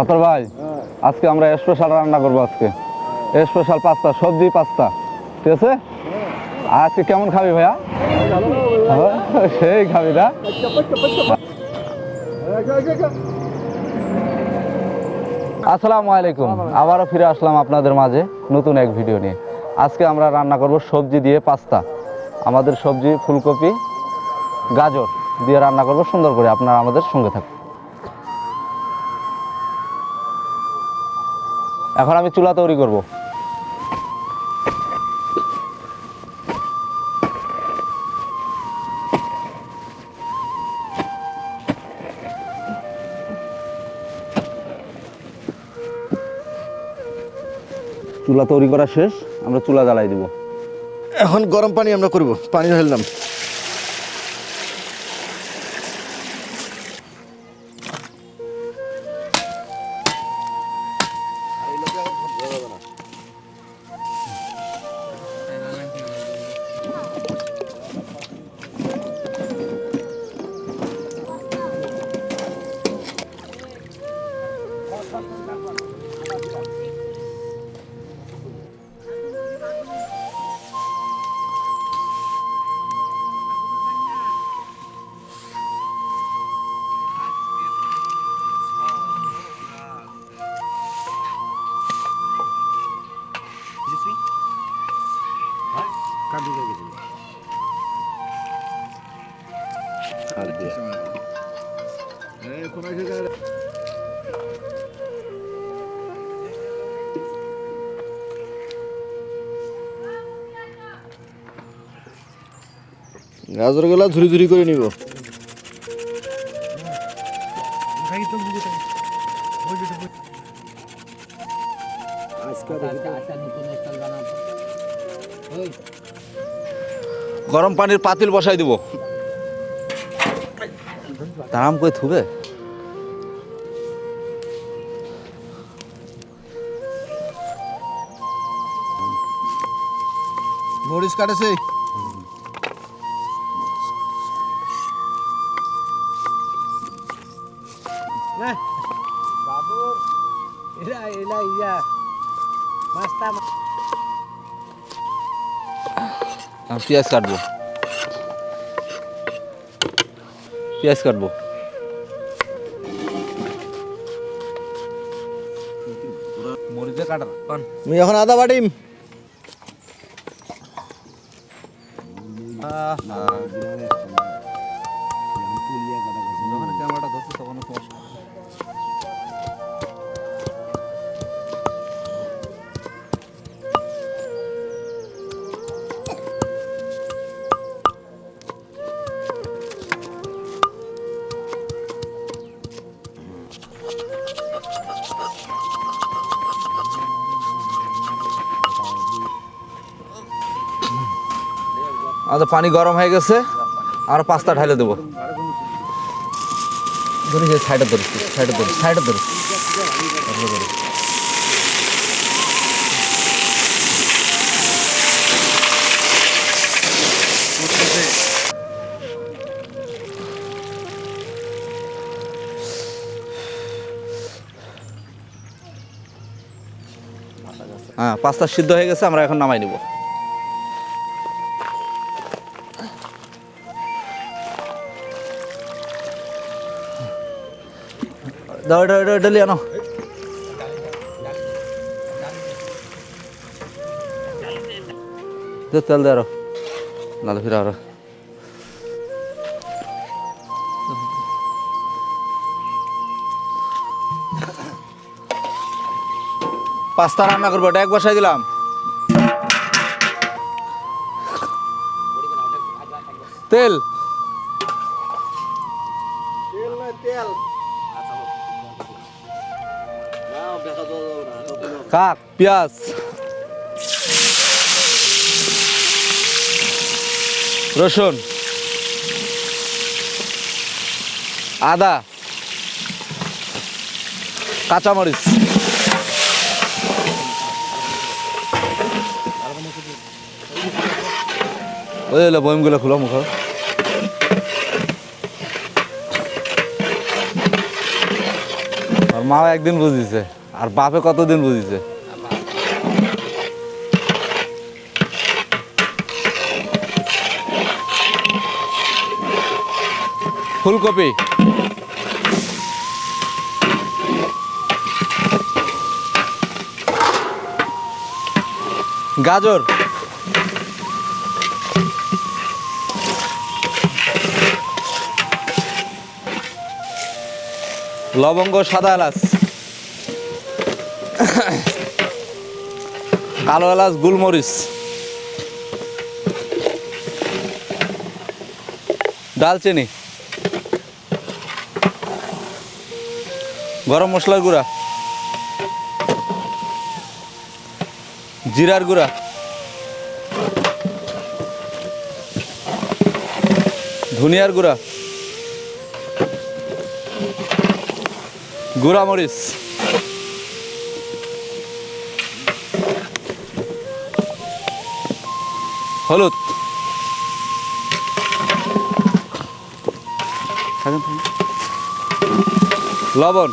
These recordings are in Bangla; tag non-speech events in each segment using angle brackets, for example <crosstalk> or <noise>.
সাতর ভাই আজকে আমরা স্পেশাল রান্না করব আজকে। স্পেশাল পাস্তা সবজি পাস্তা। ঠিক আছে? আজকে কেমন খাবি ভাইয়া? হ্যাঁ, সেই খাবি না? আসসালামু আলাইকুম। আবারও ফিরে আসলাম আপনাদের মাঝে নতুন এক ভিডিও নিয়ে। আজকে আমরা রান্না করব সবজি দিয়ে পাস্তা। আমাদের সবজি ফুলকপি গাজর দিয়ে রান্না করব সুন্দর করে। আপনারা আমাদের সঙ্গে থাকুন। এখন আমি চুলা তৈরি করব। চুলা তৈরি করা শেষ, আমরা চুলা জ্বালাই দিব। এখন গরম পানি আমরা করব, পানি ঢাললাম গাজরগুলা ঝুরি ঝুরি করে নিব। গরম পানির পাতিল বসাই দিব। তারাম কই থুবে? মরিচ কাটেছে। বাবুর এরা ইয়া মাস্তা পেঁয়াজ কাটবো। পেঁয়াজ কাটবো। আমি এখন আদা বাটিম ক্যামেরাটা ধরছে তখন আমাদের পানি গরম হয়ে গেছে, আর পাস্তা ঢালে দেবো। ধরিস সাইডে ধরিস সাইডে সাইডে ধরিস হ্যাঁ পাস্তা সিদ্ধ হয়ে গেছে, আমরা এখন নামাই নিব। দাও, এটা এটা এটা আনো। তেল দে আরও। নালে ফিরে আরও। পাস্তা রান্না করব, এটা এক বসাই দিলাম। তেল। পেঁয়াজ। রসুন। আদা। কাঁচামরিচ। ওই হলো বইমগুলো খুলো মুখ। মা একদিন বুঝিছে আর বাপে কতদিন বুঝিছে ফুলকপি। গাজর। লবঙ্গ সাদা এলাচ। কালো এলাচ গুলমরিচ। দালচিনি গরম মশলার গুঁড়া। জিরার গুঁড়া। ধনিয়ার গুঁড়া। গুঁড়া মরিচ হলুদ। লবণ।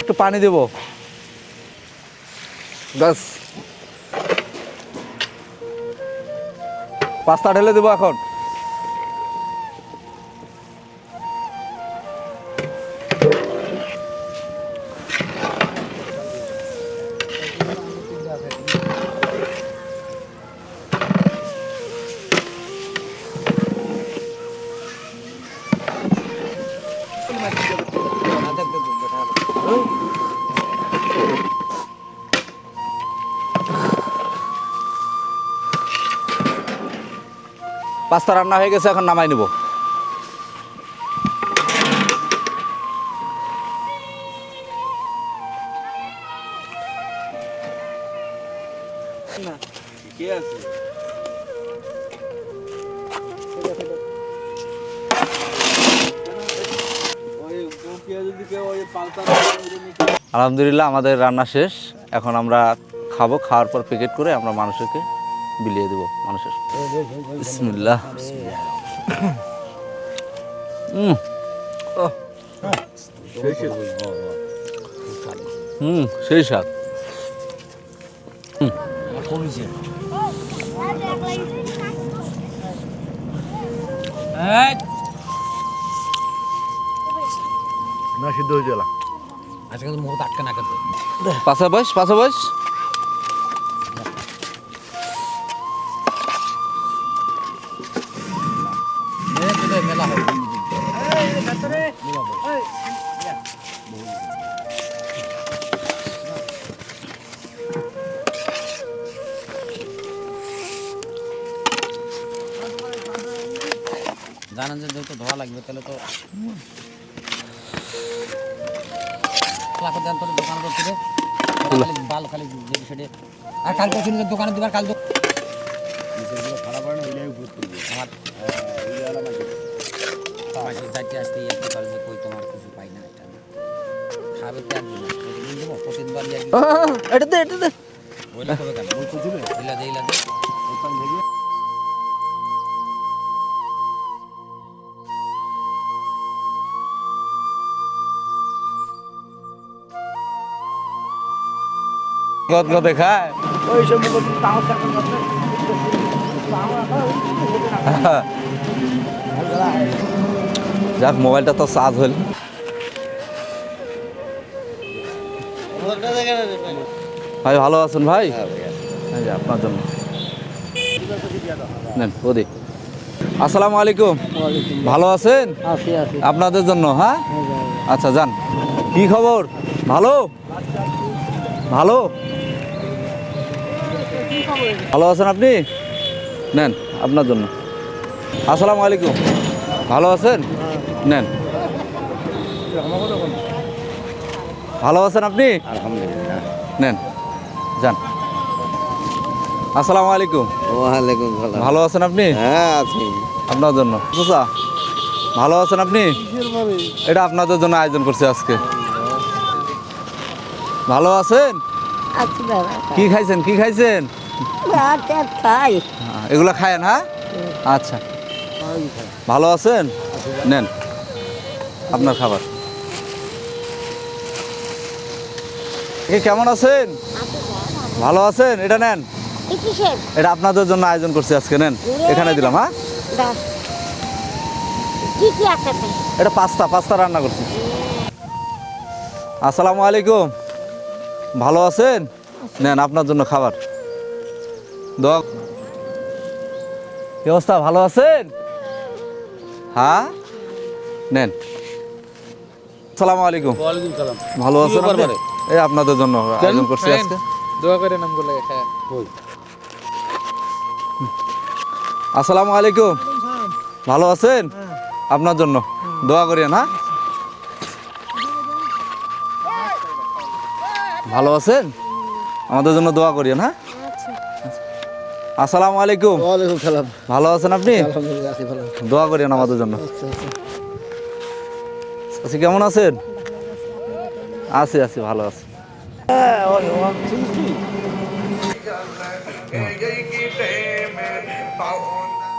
একটু পানি দেব। ব্যাস। পাস্তা ঢেলে দেবো এখন। পাস্তা রান্না হয়ে গেছে এখন নামাই নেব। আলহামদুলিল্লাহ আমাদের রান্না শেষ। এখন আমরা খাব খাওয়ার পর প্যাকেট করে আমরা মানুষকে বিলিয়ে দেবো মানুষের বিসমিল্লাহ হুম হুম সেই স্বাদ না সিদ্ধ হয়ে গেল আজকে তো মুখ আটকে না করতে পাশে বস পাশে বস জানেন যে যেহেতু ধোয়া লাগবে তাহলে তো দেন তোর দোকান করতে বাল খালি যেটি সেটি আর কালকে যে দোকানে দিবার কাল দো- আমার মাসে যাইতে আসতে একটু করে যে কই তোমার কিছু পাই না এটা। খাবে তো একদিন দেবো প্রতিদিনবার এটা দে এটা দে। বইলে কবে কেন দিলা দে। ইলা দে গদ গদে খায়। <laughs> যাক মোবাইলটা তো চার্জ হইল। ভাই ভালো আছেন ভাই? আপনার জন্য। নেন ওদি। আসসালামু আলাইকুম। ভালো আছেন? আছি আছি। আপনাদের জন্য হ্যাঁ? আচ্ছা যান। কি খবর? ভালো? ভালো? ভালো আছেন আপনি? নেন আপনার জন্য। আসসালামু আলাইকুম। ভালো আছেন? নেন। ভালো আছেন আপনি? আলহামদুলিল্লাহ। নেন যান। আসসালামু আলাইকুম। ওয়ালাইকুম সালাম। ভালো আছেন আপনি? হ্যাঁ আছি। আপনার জন্য। চাচা ভালো আছেন আপনি? এটা আপনাদের জন্য আয়োজন করছি আজকে। ভালো আছেন? আচ্ছা কি খাইছেন? কি খাইছেন? আচ্ছা খাই হ্যাঁ, এগুলো খায়েন হ্যাঁ? আচ্ছা। ভালো আছেন? নেন। আপনার খাবার। কেমন আছেন? ভালো আছেন? এটা নেন। এটা আপনাদের জন্য আয়োজন করছি আজকে, নেন। এখানে দিলাম হ্যাঁ? এটা পাস্তা পাস্তা রান্না করছি। আসসালামু আলাইকুম। ভালো আছেন? নেন, আপনার জন্য খাবার। দোয়া কি অবস্থা? ভালো আছেন? হ্যাঁ? নেন। আসসালামু আলাইকুম ওয়ালাইকুম সালাম। ভালো আছেন আপনি? এই আপনাদের জন্য আয়োজন করছি আজকে। দোয়া করে নামগুলো খায়। আসসালামু আলাইকুম ভালো আছেন? আপনার জন্য। দোয়া করিয়েন হ্যাঁ? ভালো আছেন? আমাদের জন্য দোয়া করিয়েন হ্যাঁ? আসসালামু আলাইকুম। ওয়ালাইকুম সালাম। ভালো আছেন আপনি? আলহামদুলিল্লাহ আছি ভালো। দোয়া করিয়েন আমাদের জন্য। আচ্ছা কেমন আছেন? আছি আছি ভালো আছি।